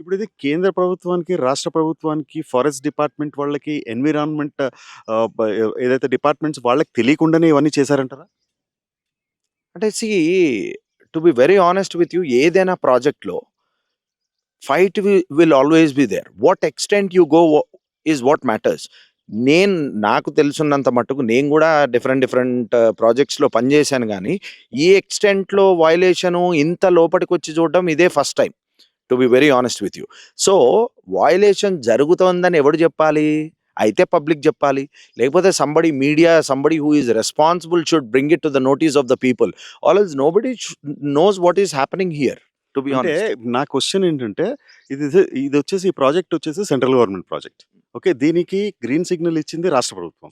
ఇప్పుడు ఇది కేంద్ర ప్రభుత్వానికి, రాష్ట్ర ప్రభుత్వానికి, ఫారెస్ట్ డిపార్ట్‌మెంట్ వాళ్ళకి, ఎన్విరాన్మెంట్ ఏదైతే డిపార్ట్‌మెంట్స్ వాళ్ళకి తెలియకుండానే ఇవన్నీ చేశారంటారా? అంటే see to be very honest with you ఏదైనా ప్రాజెక్ట్‌లో fight we will always be there. What extent you go is what matters. నేను నాకు తెలుసున్నంత మట్టుకు నేను కూడా డిఫరెంట్ డిఫరెంట్ ప్రాజెక్ట్స్‌లో పనిచేశాను కానీ ఈ ఎక్స్‌టెంట్‌లో వయలేషను ఇంత లోపలికి వచ్చి చూడడం ఇదే first time to be very honest with you. So, violation జరుగుతోందని ఎవడు జెప్పాలి? అయితే పబ్లిక్ జెప్పాలి. లేకపోతే somebody media, somebody who is responsible should bring it to the notice of the people. Or else nobody షు knows what is happening here. To be అంటే. నా question ఏంటంటే ఇది ఇది ఇదొచ్చేసి ఈ ప్రాజెక్ట్ వచ్చేసి సెంట్రల్ గవర్నమెంట్ ప్రాజెక్ట్. ఓకే. దీనికి green signal ఇచ్చింది రాష్ట్ర ప్రభుత్వం.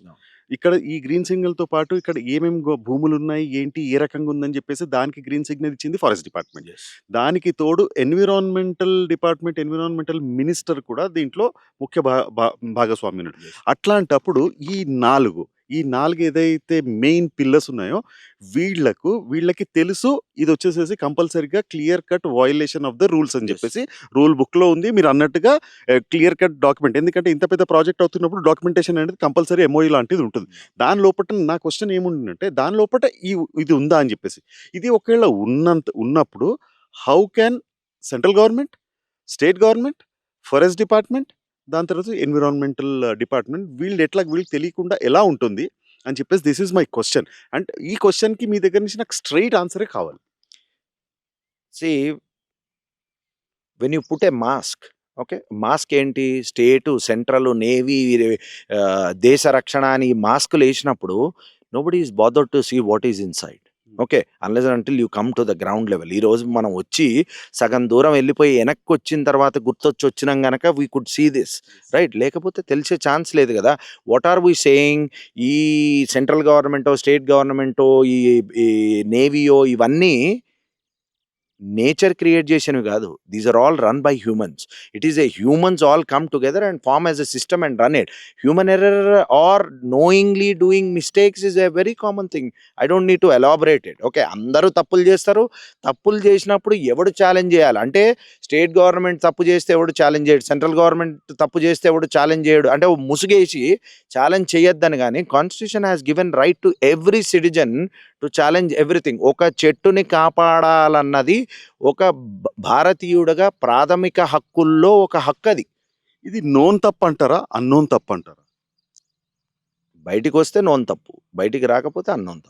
ఇక్కడ ఈ గ్రీన్ సిగ్నల్‌తో పాటు ఇక్కడ ఏమేమి గొ భూములున్నాయి, ఏంటి, ఏ రకంగా ఉందని చెప్పేసి దానికి గ్రీన్ సిగ్నల్ ఇచ్చింది ఫారెస్ట్ డిపార్ట్‌మెంట్. దానికి తోడు ఎన్విరాన్మెంటల్ డిపార్ట్‌మెంట్, ఎన్విరాన్మెంటల్ మినిస్టర్ కూడా దీంట్లో ముఖ్య భా భా భాగస్వామ్యులు. యెస్. అట్లాంటప్పుడు ఈ 4 ఈ 4 ఏదైతే మెయిన్ పిల్లర్స్ ఉన్నాయో వీళ్ళకు వీళ్ళకి తెలుసు ఇదొచ్చేసేసి కంపల్సరీగా clear cut violation of the rules అని. చెప్పేసి రూల్ బుక్‌లో ఉంది. మీరన్నట్టుగా ఆహ్, క్లియర్ కట్ డాక్యుమెంట్. ఎందుకంటే ఇంత పెద్ద ప్రాజెక్ట్ అవుతున్నప్పుడు డాక్యుమెంటేషన్ అనేది కంపల్సరీ ఎంఓయూ లాంటిది ఉంటుంది. దాని లోపట నా క్వెషన్ ఏముందంటే దాని లోపట ఈ ఇది ఉందా అని చెప్పేసి. ఇది ఒకవేళ ఉన్నంత ఉన్నప్పుడు how can central government, state government, forest department దాని తర్వాత ఎన్విరాన్మెంటల్ డిపార్ట్‌మెంట్ వీళ్ళు ఎట్లా వీళ్ళకి తెలియకుండా ఎలా ఉంటుంది అని చెప్పేసి this is my question and ఈ క్వశ్చన్కి మీ దగ్గర నుంచి నాకు స్ట్రైట్ ఆన్సరే కావాలి. See when you put a mask okay. Mask ఏంటి? స్టేటు, సెంట్రల్, నేవీ దేశ రక్షణ అని మాస్కులేసినప్పుడు nobody is bother to see what is inside. Okay. Unless until you come to the ground level. ఈరోజు మనం వచ్చి సగం దూరం వెళ్ళిపోయి వెనక్కొచ్చిన తర్వాత గుర్తొచ్చి వచ్చినాం గనక we could see this. Right. లేకపోతే తెలిసే ఛాన్స్ లేదు గదా! వాట్ ఆర్ వి సేయింగ్ ఈ సెంట్రల్ గవర్నమెంటో, స్టేట్ గవర్నమెంటో, ఈ ఈ నేవీయో ఇవన్నీ నేచర్ క్రియేట్ చేసినవి కాదు these are all run by humans. It is a humans all come together and form as a system and run it. Human error or knowingly doing mistakes is a very common thing. I don't need to elaborate it. Okay. అందరూ తప్పులు చేస్తారు. తప్పులు చేసినప్పుడు ఎవడు challenge చేయాలి? అంటే state government తప్పు చేస్తే ఎవడు ఛాలెంజ్ చేయడు. సెంట్రల్ గవర్నమెంట్ తప్పు చేస్తే ఎవడు ఛాలెంజ్ చేయడు. అంటే ముసుగేసి ఛాలెంజ్ చేయొద్దని కానీ constitution has given right to every citizen to challenge everything. ఒక చెట్టుని కాపాడాలన్నది ఒక భారతీయుడిగా ప్రాథమిక హక్కుల్లో ఒక హక్కది. ఇది నోన్ తప్పంటారా? అన్నోన్ తప్పంటారా? బయటికొస్తే నోన్ తప్పు. బయటికి రాకపోతే అన్నోన్ తప్పు.